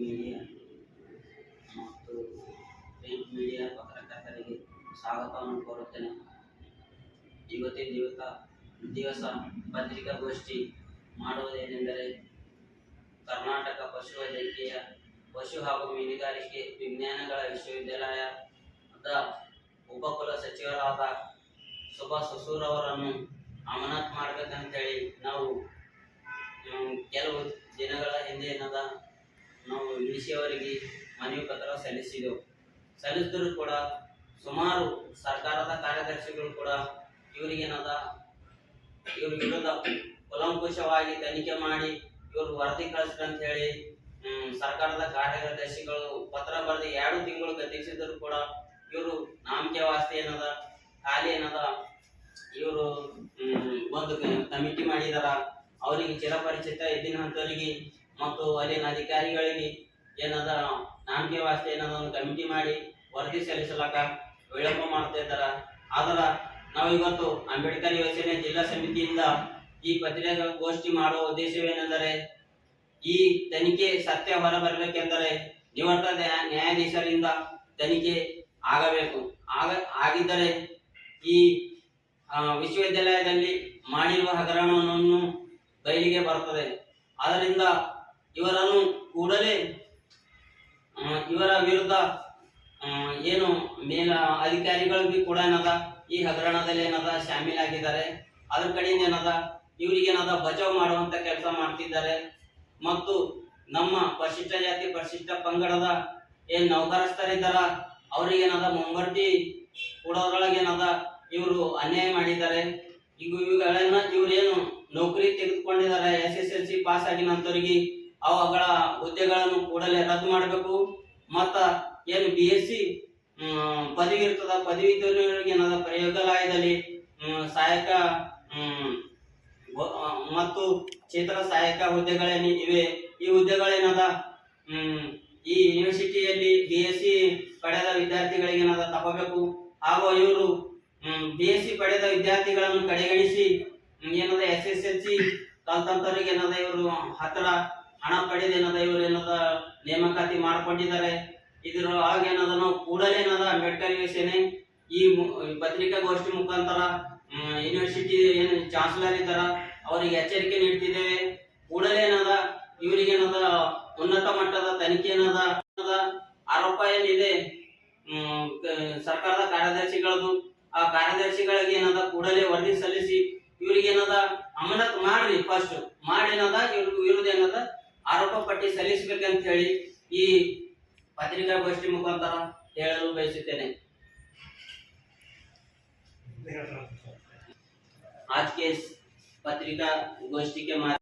Media ಮತ್ತು print media ಪತ್ರಕರ್ತರಿಗೆ ಸ್ವಾಗತವನ್ನು ಕೋರುತ್ತೇನೆ. ಇವತ್ತಿನ ದಿವಸ ದಿವಸ ಪತ್ರಿಕಾಗೋಷ್ಠಿ ಮಾಡುವುದೇನೆಂದರೆ ಕರ್ನಾಟಕ ಪಶುವೈದ್ಯಕೀಯ ಪಶು ಹಾಗೂ ಮೀನುಗಾರಿಕೆ ವಿಜ್ಞಾನಗಳ ವಿಶ್ವವಿದ್ಯಾಲಯದ ಉಪಕುಲ ಸಚಿವರಾದ ಸುಭಾಷ್ ಹೊಸೂರ್ ಅವರನ್ನು ಅಮಾನತ್ ಮಾಡ್ಬೇಕಂತೇಳಿ ನಾವು ಕೆಲವು ದಿನಗಳ ಹಿಂದೆ ಏನದ ನಾವು ಡಿ ಅವರಿಗೆ ಮನವಿ ಪತ್ರ ಸಲ್ಲಿಸಿದೆವು. ಸಲ್ಲಿಸಿದರೂ ಕೂಡ ಸುಮಾರು ಸರ್ಕಾರದ ಕಾರ್ಯದರ್ಶಿಗಳು ಕೂಡ ಇವರಿಗೇನದ, ಇವ್ರ ವಿರುದ್ಧ ಕುಲಂಕುಷವಾಗಿ ತನಿಖೆ ಮಾಡಿ ಇವರು ವರದಿ ಅಂತ ಹೇಳಿ ಸರ್ಕಾರದ ಕಾರ್ಯದರ್ಶಿಗಳು ಪತ್ರ ಬರೆದು ಎರಡು ತಿಂಗಳು ಗತಿಸಿದ್ರು ಕೂಡ ಇವರು ನಾಮಕೆ ವಾಸ್ತೆ ಏನದ, ಖಾಲಿ ಏನದ, ಇವರು ಒಂದು ಕಮಿಟಿ ಮಾಡಿದಾರ. ಅವರಿಗೆ ಚಿರಪರಿಚಿತ ಇದ್ದಿನ ಮತ್ತು ಅಲ್ಲಿನ ಅಧಿಕಾರಿಗಳಿಗೆ ಏನದ ನಾಮಕೆ ವಾಸ್ತೆ ಏನದ ಒಂದು ಕಮಿಟಿ ಮಾಡಿ ವರದಿ ಸಲ್ಲಿಸಲಕ ವಿಳಂಬ ಮಾಡ್ತಾ ಇದ್ದಾರ. ಆದರೆ ನಾವು ಇವತ್ತು ಅಂಬೇಡ್ಕರ್ ಯೋಜನೆ ಜಿಲ್ಲಾ ಸಮಿತಿಯಿಂದ ಈ ಪತ್ರಿಕಾಗೋಷ್ಠಿ ಮಾಡುವ ಉದ್ದೇಶವೇನೆಂದರೆ, ಈ ತನಿಖೆ ಸತ್ಯ ಹೊರಬರಬೇಕೆಂದರೆ ನಿವೃತ್ತ ನ್ಯಾಯ- ನ್ಯಾಯಾಧೀಶರಿಂದ ತನಿಖೆ ಆಗಬೇಕು. ಆಗ, ಆಗಿದ್ದರೆ ಈ ವಿಶ್ವವಿದ್ಯಾಲಯದಲ್ಲಿ ಮಾಡಿರುವ ಹಗರಣವನ್ನು ಬಯಲಿಗೆ ಬರುತ್ತದೆ. ಆದ್ದರಿಂದ ಇವರನ್ನು ಕೂಡಲೇ ಇವರ ವಿರುದ್ಧ ಏನು ಮೇಲ ಅಧಿಕಾರಿಗಳು ಬಿ ಕೂಡ ಏನದ, ಈ ಹಗರಣದಲ್ಲಿ ಏನದ, ಶಾಮೀಲಾಗಿದ್ದಾರೆ. ಅದ್ರ ಕಡೆಯಿಂದ ಏನದ, ಇವರಿಗೆ ಏನದ ಬಚಾವ್ ಮಾಡುವಂತ ಕೆಲಸ ಮಾಡ್ತಿದ್ದಾರೆ. ಮತ್ತು ನಮ್ಮ ಪರಿಶಿಷ್ಟ ಜಾತಿ, ಪರಿಶಿಷ್ಟ ಪಂಗಡದ ಏನ್ ನೌಕರಸ್ಥರಿದ್ದಾರ, ಅವ್ರಿಗೆ ಏನದ ಮುಂಬರ್ತಿ ಕೊಡೋದ್ರೊಳಗೆ ಏನದ ಇವರು ಅನ್ಯಾಯ ಮಾಡಿದ್ದಾರೆ. ಇವು ಇವುಗಳನ್ನ ಇವರೇನು ನೌಕರಿ ತೆಗೆದುಕೊಂಡಿದ್ದಾರೆ S S L C pass ಆಗಿ ನಂತರಿಗೆ ಅವುಗಳ ಹುದ್ದೆಗಳನ್ನು ಕೂಡಲೇ ರದ್ದು ಮಾಡಬೇಕು. ಮತ್ತ ಏನು ಬಿ ಎಸ್ ಸಿ ಪದವಿ ಇರ್ತದ, ಪದವಿ ಏನಾದ ಪ್ರಯೋಗಾಲಯದಲ್ಲಿ ಸಹಾಯಕ ಮತ್ತು ಕ್ಷೇತ್ರ ಸಹಾಯಕ ಹುದ್ದೆಗಳೇನು ಇವೆ? ಈ ಹುದ್ದೆಗಳೇನದ ಈ ಯೂನಿವರ್ಸಿಟಿಯಲ್ಲಿ ಬಿ ಎಸ್ ಸಿ ಪಡೆದ ವಿದ್ಯಾರ್ಥಿಗಳಿಗೆ ಏನಾದ ತಗೋಬೇಕು? ಹಾಗೂ ಇವರು ಬಿ ಎಸ್ ಸಿ ಪಡೆದ ವಿದ್ಯಾರ್ಥಿಗಳನ್ನು ಕಡೆಗಣಿಸಿ ಏನದ ಎಸ್ ಎಸ್ ಎಲ್ ಸಿ ಕಲ್ತಂತವ್ರಿಗೆ ಏನದ ಇವರು ಹತ್ರ ಹಣ ಪಡೆದು ಏನದ ಇವರು ಏನದ ನೇಮಕಾತಿ ಮಾಡ್ಕೊಂಡಿದ್ದಾರೆ. ಇದ್ರ ಆಗೇನದ ನಾವು ಕೂಡಲೇ ಏನದ ಅಂಬೇಡ್ಕರ್ ಸೇನೆ ಈ ಪತ್ರಿಕಾಗೋಷ್ಠಿ ಮುಖಾಂತರ ಯೂನಿವರ್ಸಿಟಿ ಏನು ಚಾನ್ಸಲರ್ ಇದ್ದಾರ, ಅವರಿಗೆ ಎಚ್ಚರಿಕೆ ನೀಡ್ತಿದ್ದೇವೆ. ಕೂಡಲೇ ಏನದ, ಇವರಿಗೆ ಏನದ ಉನ್ನತ ಮಟ್ಟದ ತನಿಖೆ ಏನದ ಆರೋಪ ಏನಿದೆ ಸರ್ಕಾರದ ಕಾರ್ಯದರ್ಶಿಗಳದು, ಆ ಕಾರ್ಯದರ್ಶಿಗಳಿಗೆ ಏನದ ಕೂಡಲೇ ವರದಿ ಸಲ್ಲಿಸಿ, ಇವ್ರಿಗೆ ಏನದ ಅಮಾನತ್ ಮಾಡ್ರಿ ಫಸ್ಟ್ ಮಾಡಿ ಏನದ, ಇವ್ರ ವಿರುದ್ಧ ಏನದ ಆರೋಪ ಪಟ್ಟಿ ಸಲ್ಲಿಸಬೇಕಂತ ಹೇಳಿ ಈ ಪತ್ರಿಕಾಗೋಷ್ಠಿ ಮುಖಾಂತರ ಹೇಳಲು ಬಯಸುತ್ತೇನೆ आज के इस पत्रिका गोष्ठी के माध्यम